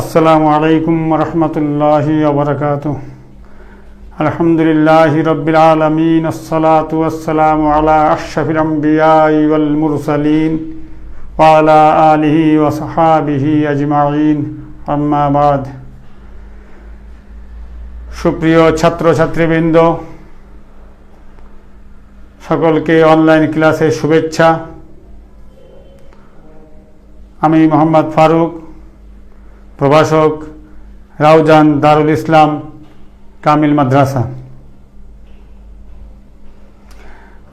আসসালামু আলাইকুম রহমতুল্লাহি ওবরাকাত আলহামদুলিল্লাহ রবিল আলমিন আসসালামু আলা আশরাফিল আম্বিয়াই মুরসালিন ওয়ালা আলিহি ওয়া সাহাবিহি আজমাইন। আম্মা বাদ। সুপ্রিয় ছাত্রছাত্রীবৃন্দ, সকলকে অনলাইন ক্লাসে শুভেচ্ছা। আমি মোহাম্মদ ফারুক প্রভাষক রাউজান দারুল ইসলাম, কামিল মাদ্রাসা।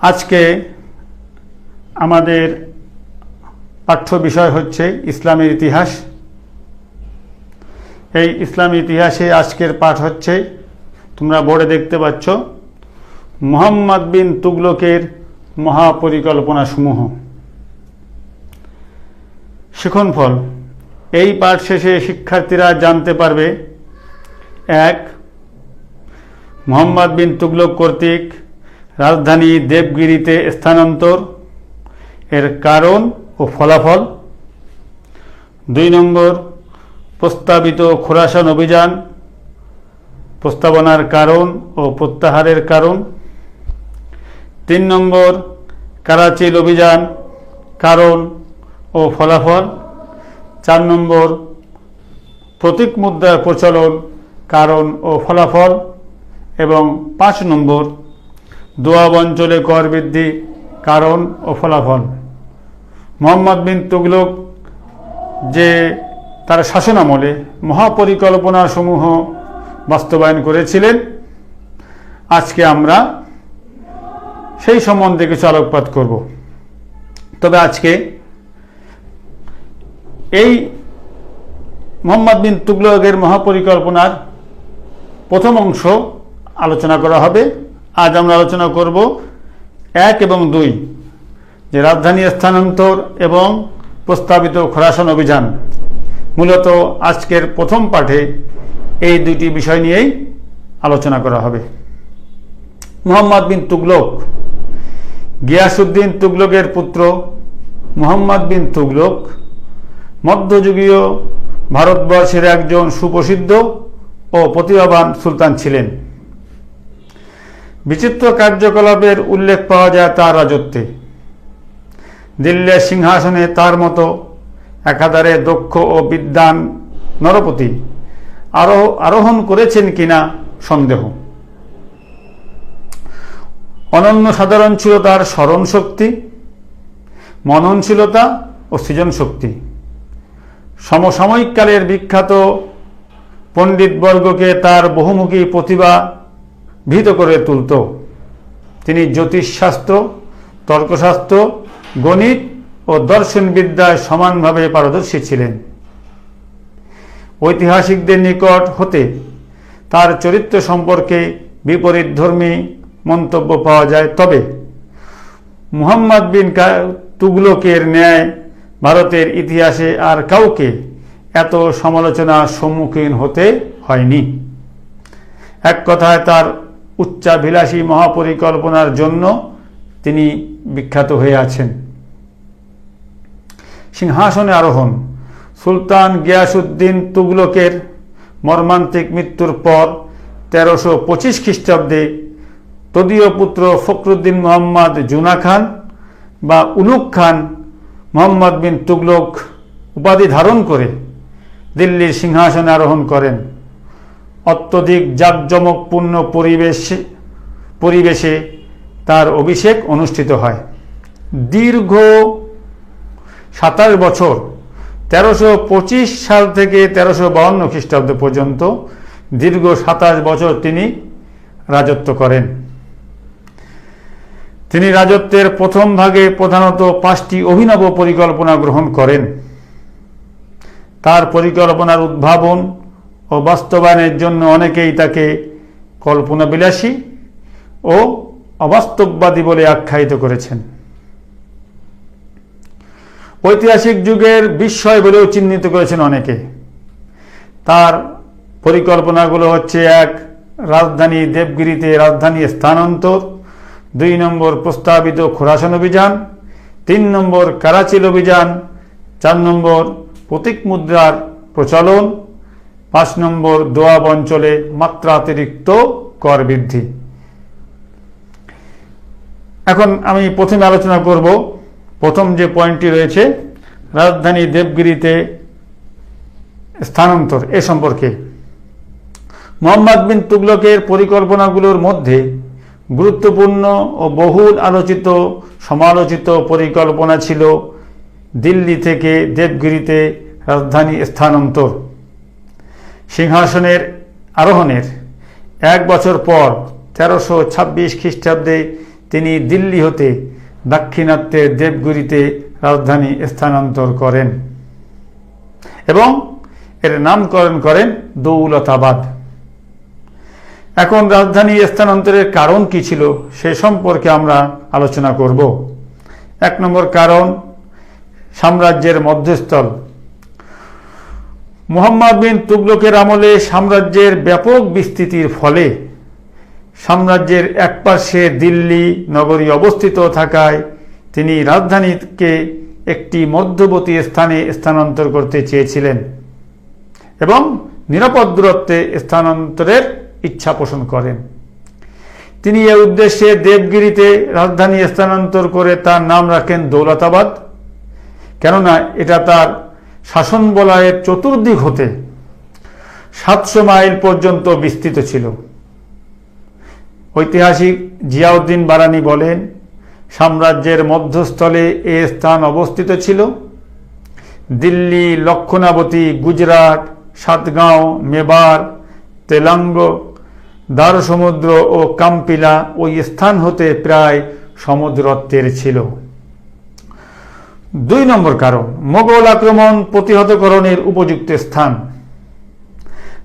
আজকে আমাদের পাঠ্য বিষয় হচ্ছে ইসলামের ইতিহাস। এই ইসলামী ইতিহাসে আজকের পাঠ হচ্ছে, তোমরা বোর্ডে দেখতে পাচ্ছ, মোহাম্মদ বিন তুগলকের মহাপরিকল্পনা সমূহ শিখনফল। এই পাঠ শেষে শিক্ষার্থীরা জানতে পারবে, এক, মোহাম্মদ বিন তুগলক কর্তৃক রাজধানী দেবগিরিতে স্থানান্তর, এর কারণ ও ফলাফল, দুই নম্বর, প্রস্তাবিত খোরাসান অভিযান, প্রস্তাবনার কারণ ও প্রত্যাহারের কারণ, তিন নম্বর, কারাচিল অভিযান, কারণ ও ফলাফল চার নম্বর, প্রতীক মুদ্রার প্রচলন, কারণ ও ফলাফল, এবং পাঁচ নম্বর, দোয়াব অঞ্চলে কর বৃদ্ধি, কারণ ও ফলাফল। মোহাম্মদ বিন তুগলক যে তার শাসনামলে মহাপরিকল্পনা সমূহ বাস্তবায়ন করেছিলেন, আজকে আমরা সেই সম্বন্ধে কিছু আলোকপাত করব। তবে আজকে এই মোহাম্মদ বিন তুগলকের মহাপরিকল্পনার প্রথম অংশ আলোচনা করা হবে। আজ আমরা আলোচনা করব এক এবং দুই, যে রাজধানী স্থানান্তর এবং প্রস্তাবিত খোরাসান অভিযান। মূলত আজকের প্রথম পাঠে এই দুটি বিষয় নিয়েই আলোচনা করা হবে। মোহাম্মদ বিন তুগলক গিয়াসুদ্দিন তুগলকের পুত্র মোহাম্মদ বিন তুগলক মধ্যযুগীয় ভারতবর্ষের একজন সুপ্রসিদ্ধ ও প্রতিভাবান সুলতান ছিলেন। বিচিত্র কার্যকলাপের উল্লেখ পাওয়া যায় তার রাজত্বে। দিল্লির সিংহাসনে তার মতো একাধারে দক্ষ ও বিদ্যান নরপতি আরোহ, আরোহণ করেছেন কিনা সন্দেহ। অনন্য সাধারণ ছিল তার স্মরণ শক্তি মননশীলতা ও সৃজন শক্তি সমসাময়িক কালের বিখ্যাত পণ্ডিতবর্গকে তার বহুমুখী প্রতিভা ভীত করে তুলত। তিনি জ্যোতিষশাস্ত্র, তর্কশাস্ত্র, গণিত ও দর্শনবিদ্যায় সমানভাবে পারদর্শী ছিলেন। ঐতিহাসিকদের নিকট হতে তার চরিত্র সম্পর্কে বিপরীতধর্মী মন্তব্য পাওয়া যায়। তবে মুহাম্মদ বিন তুগলকের ন্যায় ভারতের ইতিহাসে আর কাউকে এত সমালোচনার সম্মুখীন হতে হয়নি। এক কথায় তার উচ্চাভিলাষী মহাপরিকল্পনার জন্য তিনি বিখ্যাত হয়ে আছেন। সিংহাসনে আরোহণ, সুলতান গিয়াসুদ্দিন তুগলকের মর্মান্তিক মৃত্যুর পর তেরোশো পঁচিশ খ্রিস্টাব্দে তদীয় পুত্র ফখরুদ্দিন মোহাম্মদ জুনা খান বা উলুক খান মোহাম্মদ বিন তুগলক উপাধি ধারণ করে দিল্লির সিংহাসনে আরোহণ করেন। অত্যধিক জাঁকজমকপূর্ণ পরিবেশ, পরিবেশে তার অভিষেক অনুষ্ঠিত হয়। দীর্ঘ সাতাশ বছর, তেরোশো পঁচিশ সাল থেকে তেরোশো বাউন্ন খ্রিস্টাব্দ পর্যন্ত দীর্ঘ সাতাশ বছর তিনি রাজত্ব করেন। তিনি রাজত্বের প্রথম ভাগে প্রধানত পাঁচটি অভিনব পরিকল্পনা গ্রহণ করেন। তার পরিকল্পনার উদ্ভাবন ও বাস্তবায়নের জন্য অনেকেই তাকে কল্পনাবিলাসী ও অবাস্তববাদী বলে আখ্যায়িত করেছেন। ঐতিহাসিক যুগের বিস্ময় বলেও চিহ্নিত করেছেন অনেকে। তার পরিকল্পনাগুলো হচ্ছে এক, রাজধানী দেবগিরিতে রাজধানী স্থানান্তর দুই নম্বর প্রস্তাবিত খোরাসান অভিযান, তিন নম্বর কারাচিল অভিযান, চার নম্বর প্রতীক মুদ্রার প্রচলন, পাঁচ নম্বর দোয়াব অঞ্চলে মাত্রাতিরিক্ত কর বৃদ্ধি। এখন আমি প্রথমে আলোচনা করব, প্রথম যে পয়েন্টটি রয়েছে, রাজধানী দেবগিরিতে স্থানান্তর এ সম্পর্কে। মোহাম্মদ বিন তুগলকের পরিকল্পনাগুলোর মধ্যে গুরুত্বপূর্ণ ও বহুল আলোচিত, সমালোচিত পরিকল্পনা ছিল দিল্লি থেকে দেবগিরিতে রাজধানী স্থানান্তর। সিংহাসনের আরোহণের এক বছর পর তেরোশো ছাব্বিশ খ্রিস্টাব্দে তিনি দিল্লি হতে দাক্ষিণাত্যের দেবগুরিতে রাজধানী স্থানান্তর করেন এবং এর নামকরণ করেন দৌলতাবাদ। এখন রাজধানী স্থানান্তরের কারণ কি ছিল সে সম্পর্কে আমরা আলোচনা করব। এক নম্বর কারণ, সাম্রাজ্যের মধ্যস্থল। মুহাম্মদ বিন তুগলকের আমলে সাম্রাজ্যের ব্যাপক বিস্তৃতির ফলে সাম্রাজ্যের একপাশে দিল্লি নগরী অবস্থিত থাকায় তিনি রাজধানীকে একটি মধ্যবর্তী স্থানে স্থানান্তর করতে চেয়েছিলেন এবং নিরাপদ দূরত্বে স্থানান্তরের ইচ্ছা পোষণ করেন। তিনি এ উদ্দেশ্যে দেবগিরিতে রাজধানী স্থানান্তর করে তার নাম রাখেন দৌলতাবাদ। কেননা এটা তার শাসন বলয়ের চতুর্দিক হতে সাতশো মাইল পর্যন্ত বিস্তৃত ছিল। ঐতিহাসিক জিয়াউদ্দিন বারানি বলেন, সাম্রাজ্যের মধ্যস্থলে এ স্থান অবস্থিত ছিল। দিল্লি, লক্ষণাবতী, গুজরাট, সাতগাঁও, মেবার, তেলাঙ্গ দ্বারসমুদ্র ও কাম্পিলা ওই স্থান হতে প্রায় সমুদ্রত্বের ছিল। দুই নম্বর কারণ, মোগল আক্রমণ প্রতিহতকরণের উপযুক্ত স্থান।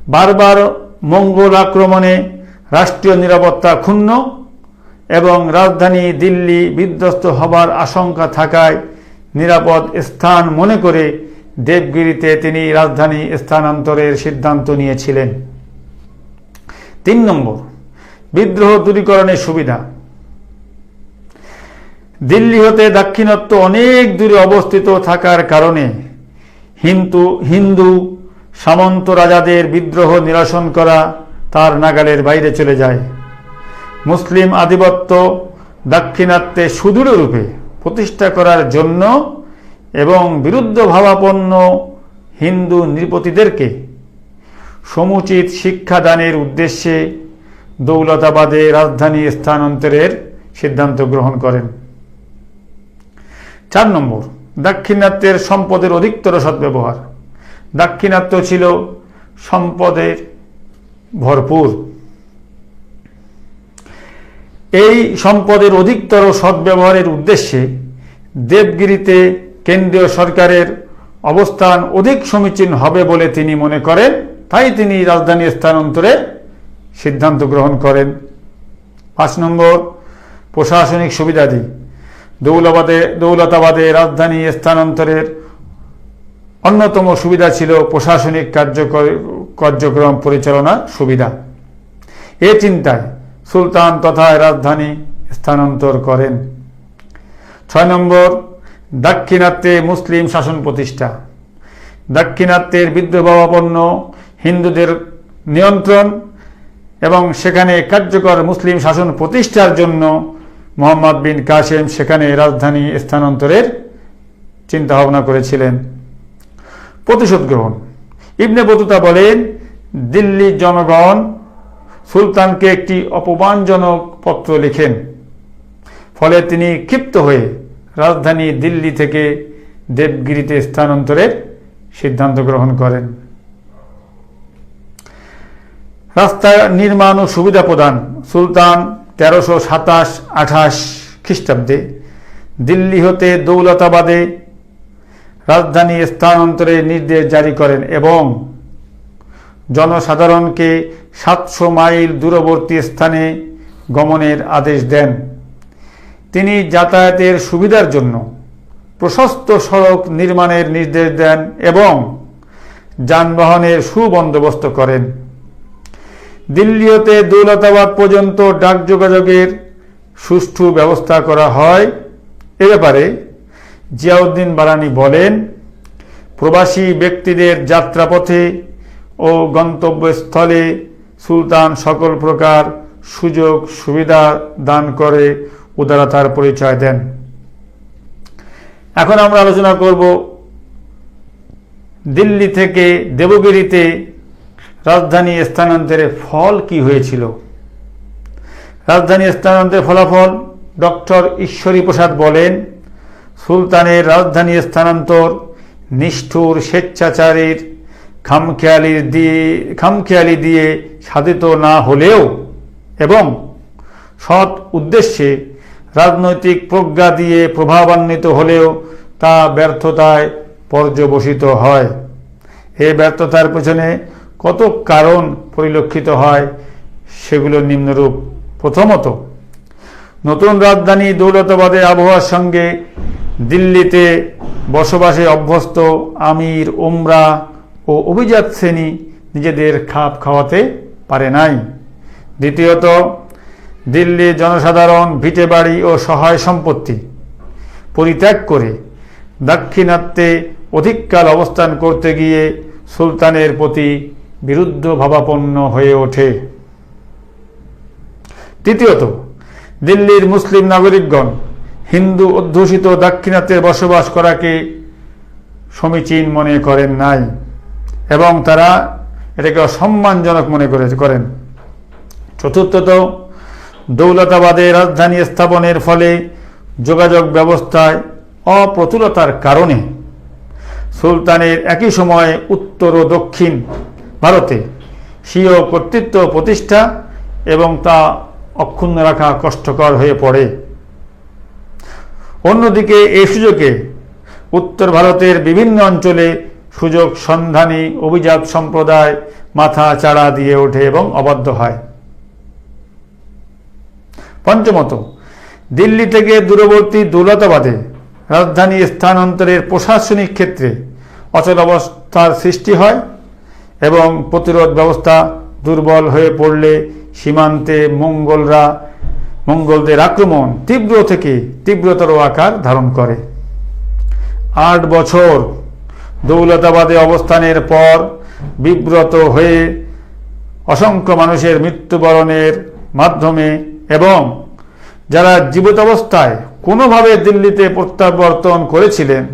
বারবার মঙ্গল আক্রমণে রাষ্ট্রীয় নিরাপত্তা ক্ষুণ্ণ এবং রাজধানী দিল্লি বিধ্বস্ত হবার আশঙ্কা থাকায় নিরাপদ স্থান মনে করে দেবগিরিতে তিনি রাজধানী স্থানান্তরের সিদ্ধান্ত নিয়েছিলেন। তিন নম্বর, বিদ্রোহ দূরীকরণের সুবিধা। দিল্লি হতে দাক্ষিণাত্য অনেক দূরে অবস্থিত থাকার কারণে হিন্দু হিন্দু সামন্ত রাজাদের বিদ্রোহ নিরসন করা তার নাগালের বাইরে চলে যায়। মুসলিম আধিপত্য দাক্ষিণাত্যে সুদূর রূপে প্রতিষ্ঠা করার জন্য এবং বিরুদ্ধ ভাবাপন্ন হিন্দু নৃপতিদেরকে সমুচিত শিক্ষাদানের উদ্দেশ্যে দৌলতাবাদে রাজধানী স্থানান্তরের সিদ্ধান্ত গ্রহণ করেন। চার নম্বর, দাক্ষিণাত্যের সম্পদের অধিকতর সদ্ব্যবহার। দাক্ষিণাত্য ছিল সম্পদের ভরপুর। এই সম্পদের অধিকতর সদ্ব্যবহারের উদ্দেশ্যে দেবগিরিতে কেন্দ্রীয় সরকারের অবস্থান অধিক সমীচীন হবে বলে তিনি মনে করেন। তাই তিনি রাজধানী স্থানান্তরে সিদ্ধান্ত গ্রহণ করেন। পাঁচ নম্বর, প্রশাসনিক সুবিধাদি। দৌলতাবাদে দৌলতাবাদে রাজধানী স্থানান্তরের অন্যতম সুবিধা ছিল প্রশাসনিক কার্যকর, কার্যক্রম পরিচালনা সুবিধা। এ চিন্তায় সুলতান তথা রাজধানী স্থানান্তর করেন। ছয় নম্বর, দাক্ষিণাত্যে মুসলিম শাসন প্রতিষ্ঠা। দাক্ষিণাত্যের বিদ্রোহাপন্ন হিন্দুদের নিয়ন্ত্রণ এবং সেখানে কার্যকর মুসলিম শাসন প্রতিষ্ঠার জন্য মোহাম্মদ বিন কাসেম সেখানে রাজধানী স্থানান্তরের চিন্তাভাবনা করেছিলেন। প্রতিশোধ গ্রহণ। ইবনে বতুতা বলেন দিল্লির জনগণ সুলতানকে একটি অপমানজনক পত্র লিখেন। ফলে তিনি ক্ষিপ্ত হয়ে রাজধানী দিল্লি থেকে দেবগিরিতে স্থানান্তরের সিদ্ধান্ত গ্রহণ করেন। রাস্তা নির্মাণ ও সুবিধা প্রদান, সুলতান তেরোশো সাতাশ আঠাশ খ্রিস্টাব্দে দিল্লি হতে দৌলতাবাদে রাজধানী স্থানান্তরের নির্দেশ জারি করেন এবং জনসাধারণকে সাতশো মাইল দূরবর্তী স্থানে গমনের আদেশ দেন। তিনি যাতায়াতের সুবিধার জন্য প্রশস্ত সড়ক নির্মাণের নির্দেশ দেন এবং যানবাহনের সুবন্দোবস্ত করেন। দিল্লি হতে দৌলতাবাদ পর্যন্ত ডাক যোগাযোগের সুষ্ঠু ব্যবস্থা করা হয়। এ ব্যাপারে জিয়াউদ্দিন বারানি বলেন, প্রবাসী ব্যক্তিদের যাত্রাপথে ও গন্তব্যস্থলে সুলতান সকল প্রকার সুযোগ, সুবিধা দান করে উদারতার পরিচয় দেন। এখন আমরা আলোচনা করব দিল্লি থেকে দেবগিরিতে রাজধানী স্থানান্তরের ফল কি হয়েছিল? রাজধানী স্থানান্তরের ফলাফল ডক্টর ঈশ্বরী প্রসাদ বলেন, সুলতানের রাজধানী স্থানান্তর নিষ্ঠুর স্বেচ্ছাচারীর খামখেয়ালি দিয়ে খামখেয়ালি দিয়ে সাধিত না হলেও এবং সৎ উদ্দেশ্যে রাজনৈতিক প্রজ্ঞা দিয়ে প্রভাবান্বিত হলেও তা ব্যর্থতায় পর্যবসিত হয়। এই ব্যর্থতার পেছনে কত কারণ পরিলক্ষিত হয় সেগুলো নিম্নরূপ। প্রথমত, নতুন রাজধানী দৌলতাবাদের আবহাওয়ার সঙ্গে দিল্লিতে বসবাসে অভ্যস্ত আমির ওমরা ও অভিজাত শ্রেণি নিজেদের খাপ খাওয়াতে পারে নাই। দ্বিতীয়ত দিল্লির জনসাধারণ ভিটে বাড়ি ও সহায় সম্পত্তি পরিত্যাগ করে দাক্ষিণাত্যে অধিককাল অবস্থান করতে গিয়ে সুলতানের প্রতি বিরুদ্ধ ভাবাপন্ন হয়ে ওঠে। তৃতীয়ত, দিল্লির মুসলিম নাগরিকগণ হিন্দু অধ্যুষিত দাক্ষিণাত্যে বসবাস করাকে সমীচীন মনে করেন নাই এবং তারা এটাকে অসম্মানজনক মনে করে করেন। চতুর্থত, দৌলতাবাদে রাজধানী স্থাপনের ফলে যোগাযোগ ব্যবস্থায় অপ্রতুলতার কারণে সুলতানের একই সময়ে উত্তর ও দক্ষিণ ভারতে স্বীয় কর্তৃত্ব প্রতিষ্ঠা এবং তা অক্ষুণ্ণ রাখা কষ্টকর হয়ে পড়ে। অন্যদিকে এই সুযোগে উত্তর ভারতের বিভিন্ন অঞ্চলে সুযোগ সন্ধানী অভিজাত সম্প্রদায় মাথা চাড়া দিয়ে ওঠে এবং অবাধ্য হয়। পঞ্চমত, দিল্লি থেকে দূরবর্তী দৌলতাবাদে রাজধানী স্থানান্তরের প্রশাসনিক ক্ষেত্রে অচল অবস্থার সৃষ্টি হয়। এবং প্রতিরোধ ব্যবস্থা দুর্বল হয়ে পড়লে সীমান্তে মঙ্গলরা, মঙ্গলদের আক্রমণ তীব্র থেকে তীব্রতর আকার ধারণ করে। আট বছর দৌলতাবাদে অবস্থানের পর বিব্রত হয়ে অসংখ্য মানুষের মৃত্যুবরণের মাধ্যমে এবং যারা জীবিত অবস্থায় কোনোভাবে দিল্লিতে প্রত্যাবর্তন করেছিলেন,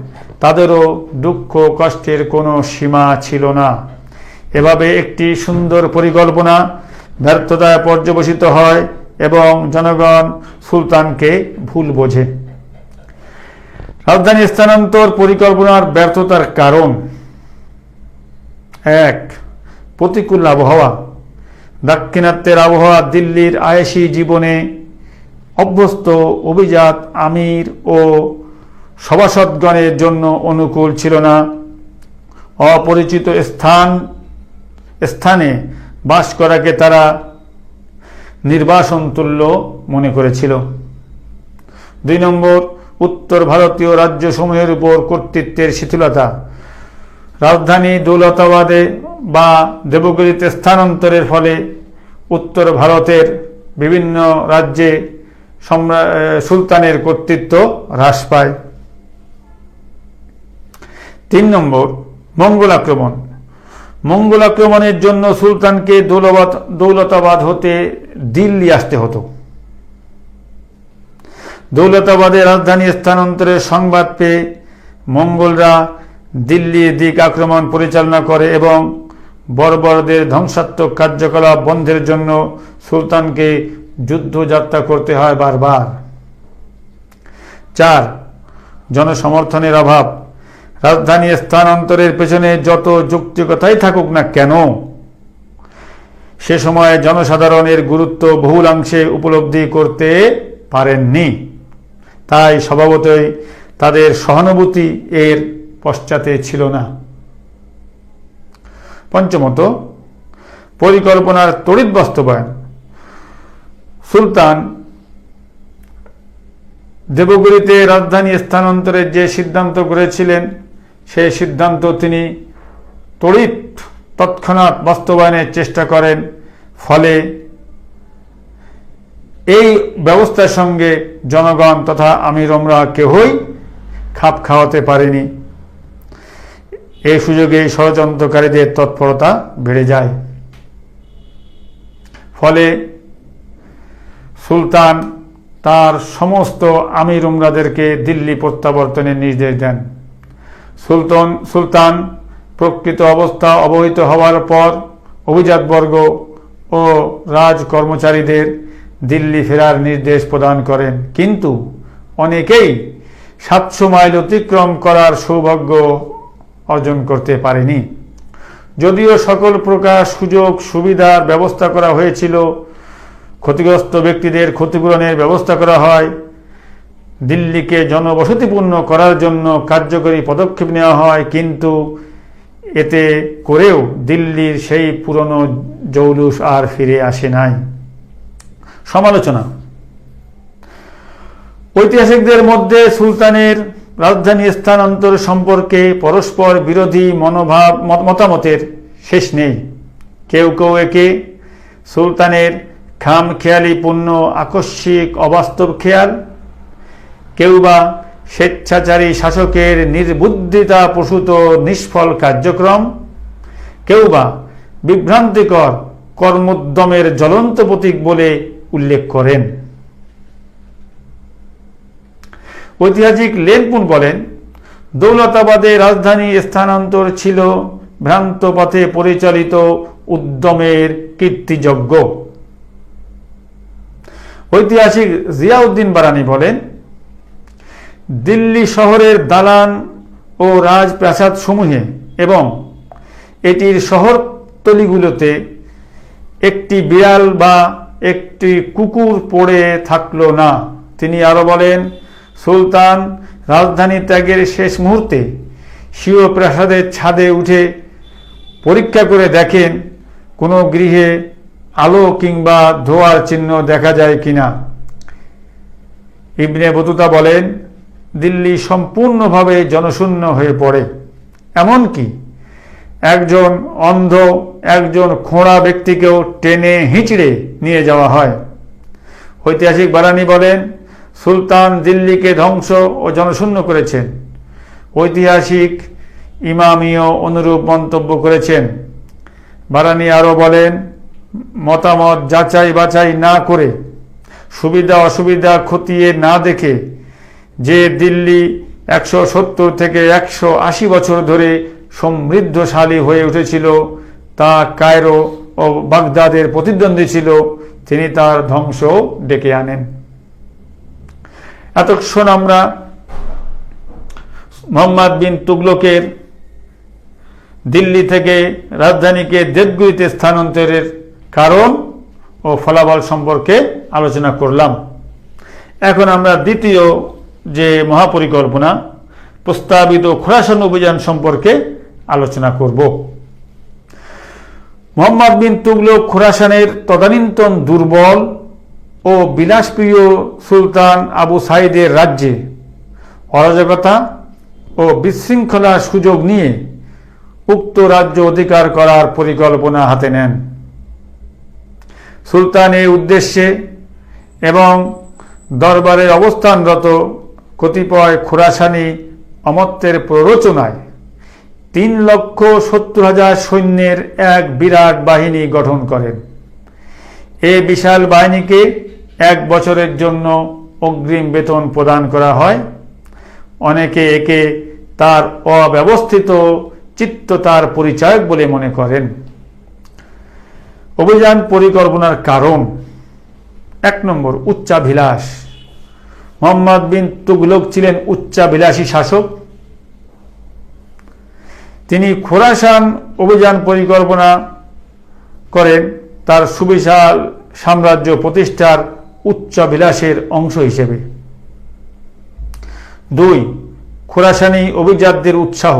তাদেরও দুঃখ কষ্টের কোনো সীমা ছিল না। এভাবে একটি সুন্দর পরিকল্পনা ব্যর্থতায় পর্যবসিত হয় এবং জনগণ সুলতানকে ভুল বোঝে। রাজধানী স্থানান্তর পরিকল্পনার ব্যর্থতার কারণ এক, প্রতিকূল আবহাওয়া। দাক্ষিণাত্যের আবহাওয়া দিল্লির আয়েসি জীবনে অভ্যস্ত অভিজাত আমির ও সভাসদগণের জন্য অনুকূল ছিল না। অপরিচিত স্থান স্থানে বাস করাকে তারা নির্বাসন তুল্য মনে করেছিল। দুই নম্বর, উত্তর ভারতীয় রাজ্যসমূহের উপর কর্তৃত্বের শিথিলতা। রাজধানী দৌলতাবাদে বা দেবগিরিতে স্থানান্তরের ফলে উত্তর ভারতের বিভিন্ন রাজ্যে সুলতানের কর্তৃত্ব হ্রাস পায়। তিন নম্বর, মঙ্গল আক্রমণ। মঙ্গল আক্রমণের জন্য সুলতানকে দৌলবাদ, দৌলতাবাদ হতে দিল্লি আসতে হতো। দৌলতাবাদে রাজধানী স্থানান্তরের সংবাদ পেয়ে মঙ্গলরা দিল্লির দিক আক্রমণ পরিচালনা করে এবং বর্বরদের ধ্বংসাত্মক কার্যকলাপ বন্ধের জন্য সুলতানকে যুদ্ধযাত্রা করতে হয় বারবার। চার, জনসমর্থনের অভাব। রাজধানী স্থানান্তরের পেছনে যত যৌক্তিকতাই থাকুক না কেন, সে সময় জনসাধারণের গুরুত্ব বহুলাংশে উপলব্ধি করতে পারেননি। তাই স্বভাবতই তাদের সহানুভূতি এর পশ্চাতে ছিল না। পঞ্চমত, পরিকল্পনার তড়িৎ বাস্তবায়ন। সুলতান দেবগুরিতে রাজধানী স্থানান্তরের যে সিদ্ধান্ত করেছিলেন সেই সিদ্ধান্ত তিনি তড়িৎ তৎক্ষণাৎ বাস্তবায়নের চেষ্টা করেন। ফলে এই ব্যবস্থার সঙ্গে জনগণ তথা আমির ওমরা কেহই খাপ খাওয়াতে পারেনি। এই সুযোগে ষড়যন্ত্রকারীদের তৎপরতা বেড়ে যায়। ফলে সুলতান তার সমস্ত আমির উমরাদেরকে দিল্লি প্রত্যাবর্তনের নির্দেশ দেন। সুলতান সুলতান, প্রকৃত অবস্থা অবহিত হওয়ার পর অভিজাতবর্গ ও রাজ কর্মচারীদের দিল্লি ফেরার নির্দেশ প্রদান করেন। কিন্তু অনেকেই সাতশো মাইল অতিক্রম করার সৌভাগ্য অর্জন করতে পারেনি। যদিও সকল প্রকার সুযোগ, সুবিধার ব্যবস্থা করা হয়েছিল, ক্ষতিগ্রস্ত ব্যক্তিদের ক্ষতিপূরণের ব্যবস্থা করা হয় দিল্লিকে জনবসতিপূর্ণ করার জন্য কার্যকরী পদক্ষেপ নেওয়া হয়, কিন্তু এতে করেও দিল্লির সেই পুরনো জৌলুস আর ফিরে আসে নাই। সমালোচনা। ঐতিহাসিকদের মধ্যে সুলতানের রাজধানী স্থানান্তর সম্পর্কে পরস্পর বিরোধী মনোভাব মতামতের শেষ নেই। কেউ কেউ একে সুলতানের খাম খেয়ালিপূর্ণ আকস্মিক অবাস্তব খেয়াল কেউ বা স্বেচ্ছাচারী শাসকের নির্বুদ্ধিতা প্রসূত নিষ্ফল কার্যক্রম কেউ বা বিভ্রান্তিকর কর্মোদ্যমের জ্বলন্ত প্রতীক বলে উল্লেখ করেন। ঐতিহাসিক লেনপুন বলেন, দৌলতাবাদে রাজধানী স্থানান্তর ছিল ভ্রান্ত পথে পরিচালিত উদ্যমের কীর্তিযজ্ঞ। ঐতিহাসিক জিয়াউদ্দিন বারানি বলেন দিল্লি শহরের দালান ও রাজপ্রাসাদ সমূহে এবং এটির শহরতলিগুলোতে একটি বিড়াল বা একটি কুকুর পড়ে থাকল না। তিনি আরও বলেন, সুলতান রাজধানী ত্যাগের শেষ মুহূর্তে স্বীয় প্রাসাদের ছাদে উঠে পরীক্ষা করে দেখেন, কোনো গৃহে আলো কিংবা ধোয়ার চিহ্ন দেখা যায় কিনা। ইবনে বতুতা বলেন দিল্লি সম্পূর্ণভাবে জনশূন্য হয়ে পড়ে। এমনকি একজন অন্ধ, একজন খোঁড়া ব্যক্তিকেও টেনে হিঁচড়ে নিয়ে যাওয়া হয়। ঐতিহাসিক বারানি বলেন, সুলতান দিল্লিকে ধ্বংস ও জনশূন্য করেছেন। ঐতিহাসিক ইমামিও অনুরূপ মন্তব্য করেছেন। বারানি আরও বলেন, মতামত যাচাই বাছাই না করে সুবিধা অসুবিধা খতিয়ে না দেখে যে দিল্লি একশো সত্তর থেকে একশো আশি বছর ধরে সমৃদ্ধশালী হয়ে উঠেছিল, তা কায়রো ও বাগদাদের প্রতিদ্বন্দ্বী ছিল, তিনি তার ধ্বংস ডেকে আনেন। এতক্ষণ আমরা মোহাম্মদ বিন তুগলকের দিল্লি থেকে রাজধানীকে দেবগুড়িতে স্থানান্তরের কারণ ও ফলাফল সম্পর্কে আলোচনা করলাম। এখন আমরা দ্বিতীয় যে মহাপরিকল্পনা প্রস্তাবিত খোরাসান অভিযান সম্পর্কে আলোচনা করব। মোহাম্মদ বিন তুগলক খোরাসানের তদানীন্তন দুর্বল ও বিলাসপ্রিয় সুলতান আবু সাইদের রাজ্যে অরাজকতা ও বিশৃঙ্খলার সুযোগ নিয়ে উক্ত রাজ্য অধিকার করার পরিকল্পনা হাতে নেন। সুলতান এই উদ্দেশ্যে এবং দরবারে অবস্থানরত কতিপয় খোরাসানি অমত্তের প্ররোচনায় তিন লক্ষ সত্তর হাজার সৈন্যের এক বিরাট বাহিনী গঠন করেন। এ বিশাল বাহিনীকে এক বছরের জন্য অগ্রিম বেতন প্রদান করা হয়। অনেকে একে তার অব্যবস্থিত চিত্ততার পরিচায়ক বলে মনে করেন। অভিযান পরিকল্পনার কারণ এক নম্বর উচ্চাভিলাষ। মোহাম্মদ বিন তুগলক ছিলেন উচ্চাভিলাষী শাসক। তিনি খোরাসান অভিযান পরিকল্পনা করেন, তার সুবিশাল সাম্রাজ্য প্রতিষ্ঠার উচ্চাভিলাষের অংশ হিসেবে। দুই, খোরাসানি অভিজাতদের উৎসাহ।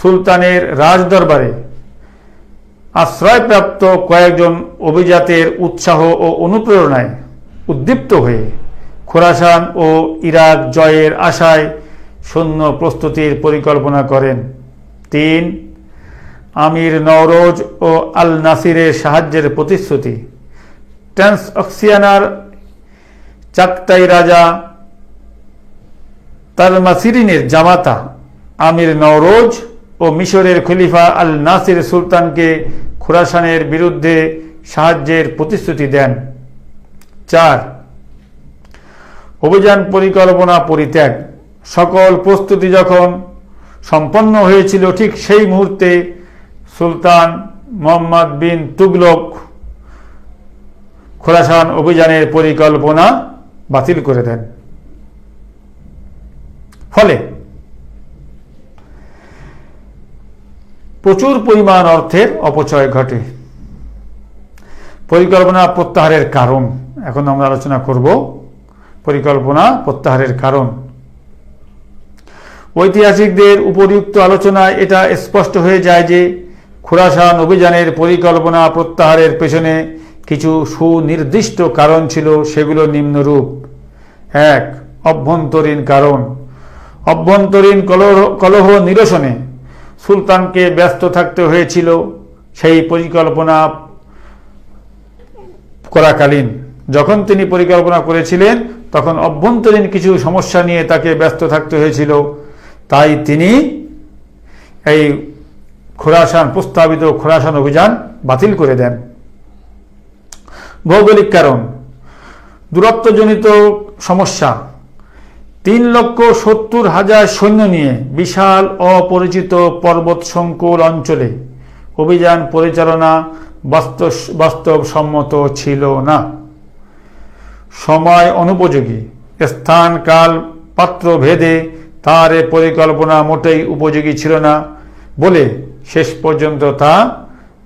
সুলতানের রাজদরবারে আশ্রয়প্রাপ্ত কয়েকজন অভিজাতের উৎসাহ ও অনুপ্রেরণায় উদ্দীপ্ত হয়ে খোরাসান ও ইরাক জয়ের আশায় সৈন্য প্রস্তুতির পরিকল্পনা করেন। তিন, আমির নওরোজ ও আল নাসিরের সাহায্যের প্রতিশ্রুতি। ট্রান্সঅক্সিয়ানার চাকতাই রাজা তালমাসিরিনের জামাতা আমির নওরোজ ও মিশরের খলিফা আল নাসির সুলতানকে খোরাসানের বিরুদ্ধে সাহায্যের প্রতিশ্রুতি দেন। চার অভিযান পরিকল্পনা পরিত্যাগ। সকল প্রস্তুতি যখন সম্পন্ন হয়েছিল, ঠিক সেই মুহূর্তে সুলতান মোহাম্মদ বিন তুগলক খোরাসান অভিযানের পরিকল্পনা বাতিল করে দেন। ফলে প্রচুর পরিমাণ অর্থের অপচয় ঘটে। পরিকল্পনা প্রত্যাহারের কারণ এখন আমরা আলোচনা করব। পরিকল্পনা প্রত্যাহারের কারণ। ঐতিহাসিকদের উপযুক্ত আলোচনায় এটা স্পষ্ট হয়ে যায় যে খোরাসান অভিযানের পরিকল্পনা প্রত্যাহারের পেছনে কিছু সুনির্দিষ্ট কারণ ছিল, সেগুলো নিম্নরূপ। এক, অভ্যন্তরীণ কারণ। অভ্যন্তরীণ কলহ কলহ নিরসনে সুলতানকে ব্যস্ত থাকতে হয়েছিল, সেই পরিকল্পনা করাকালীন। যখন তিনি পরিকল্পনা করেছিলেন, তখন অভ্যন্তরীণ কিছু সমস্যা নিয়ে তাকে ব্যস্ত থাকতে হয়েছিল। তাই তিনি এই খোরাসান, প্রস্তাবিত খোরাসান অভিযান বাতিল করে দেন। ভৌগোলিক কারণ, দূরত্বজনিত সমস্যা। তিন লক্ষ সত্তর হাজার সৈন্য নিয়ে বিশাল অপরিচিত পর্বত সংকুল অঞ্চলে অভিযান পরিচালনা বাস্তব, বাস্তবসম্মত ছিল না। সময় অনুপযোগী। স্থান, কাল, পাত্র, ভেদে তার এ পরিকল্পনা মোটেই উপযোগী ছিল না বলে শেষ পর্যন্ত তা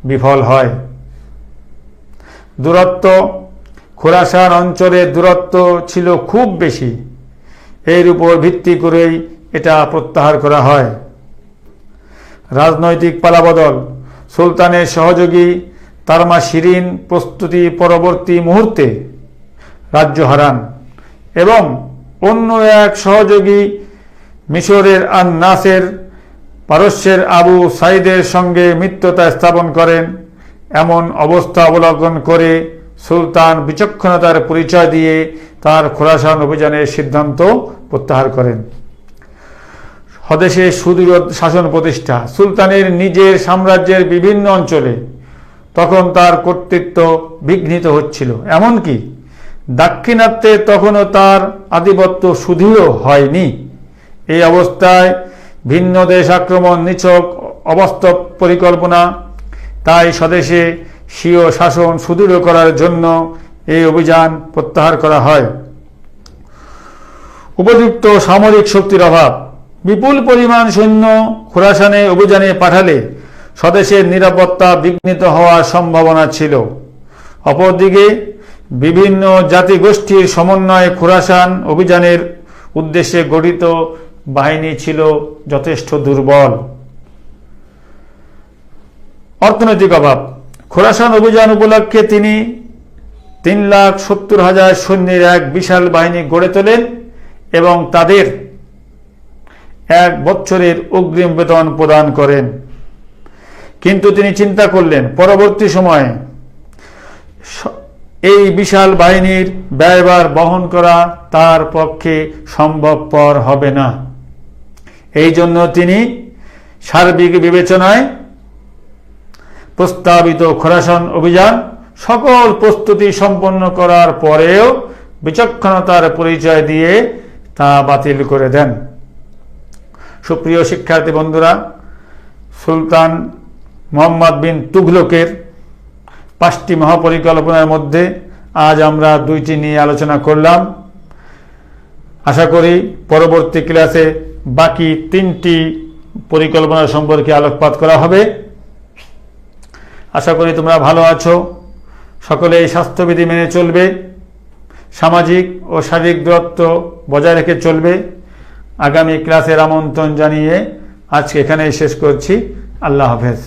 বিফল হয়। দূরত্ব খোরাসান অঞ্চলে দূরত্ব ছিল খুব বেশি। এর উপর ভিত্তি করেই এটা প্রত্যাহার করা হয়। রাজনৈতিক পালাবদল, সুলতানের সহযোগী তারমা শিরিন প্রস্তুতি পরবর্তী মুহূর্তে রাজ্য হারান এবং অন্য এক সহযোগী মিশরের আন নাসের পারস্যের আবু সাইদের সঙ্গে মিত্রতা স্থাপন করেন। এমন অবস্থা অবলম্বন করে সুলতান বিচক্ষণতার পরিচয় দিয়ে তার খোরাসান অভিযানের সিদ্ধান্ত প্রত্যাহার করেন। স্বদেশে সুদৃঢ় শাসন প্রতিষ্ঠা। সুলতানের নিজের সাম্রাজ্যের বিভিন্ন অঞ্চলে তখন তার কর্তৃত্ব বিঘ্নিত হচ্ছিল। এমনকি দাক্ষিণাত্যে তখনও তার আধিপত্য সুদৃঢ় হয়নি। এই অবস্থায় ভিন্ন দেশ আক্রমণ নিছক অবাস্তব পরিকল্পনা। তাই স্বদেশে স্বীয় শাসন সুদৃঢ় করার জন্য এই অভিযান প্রত্যাহার করা হয়। উপযুক্ত সামরিক শক্তির অভাব। বিপুল পরিমাণ সৈন্য খোরাসানে অভিযানে পাঠালে স্বদেশের নিরাপত্তা বিঘ্নিত হওয়ার সম্ভাবনা ছিল। অপরদিকে বিভিন্ন জাতিগোষ্ঠীর সমন্বয়ে খুরাসান অভিযানের উদ্দেশ্যে গঠিত বাহিনী ছিল যথেষ্ট দুর্বল। অর্থনৈতিক অভাব। খোরাসান অভিযান উপলক্ষে তিনি তিন লাখ সত্তর হাজার সৈন্যের এক বিশাল বাহিনী গড়ে তোলেন এবং তাদের এক বছরের অগ্রিম বেতন প্রদান করেন। কিন্তু তিনি চিন্তা করলেন, পরবর্তী সময়ে এই বিশাল বাহিনীর ব্যয়ভার বহন করা তার পক্ষে সম্ভবপর হবে না। এই জন্য তিনি সার্বিক বিবেচনায় প্রস্তাবিত খোরাসান অভিযান, সকল প্রস্তুতি সম্পন্ন করার পরেও বিচক্ষণতার পরিচয় দিয়ে তা বাতিল করে দেন। সুপ্রিয় শিক্ষার্থী বন্ধুরা, সুলতান মোহাম্মদ বিন তুঘলকের পাঁচটি মহাপরিকল্পনার মধ্যে আজ আমরা দুইটি নিয়ে আলোচনা করলাম। আশা করি পরবর্তী ক্লাসে বাকি তিনটি পরিকল্পনা সম্পর্কে আলোকপাত করা হবে। আশা করি তোমরা ভালো আছো। সকলে এই স্বাস্থ্যবিধি মেনে চলবে। সামাজিক ও শারীরিক দূরত্ব বজায় রেখে চলবে। আগামী ক্লাসের আমন্ত্রণ জানিয়ে আজকে এখানেই শেষ করছি। আল্লাহ হাফেজ।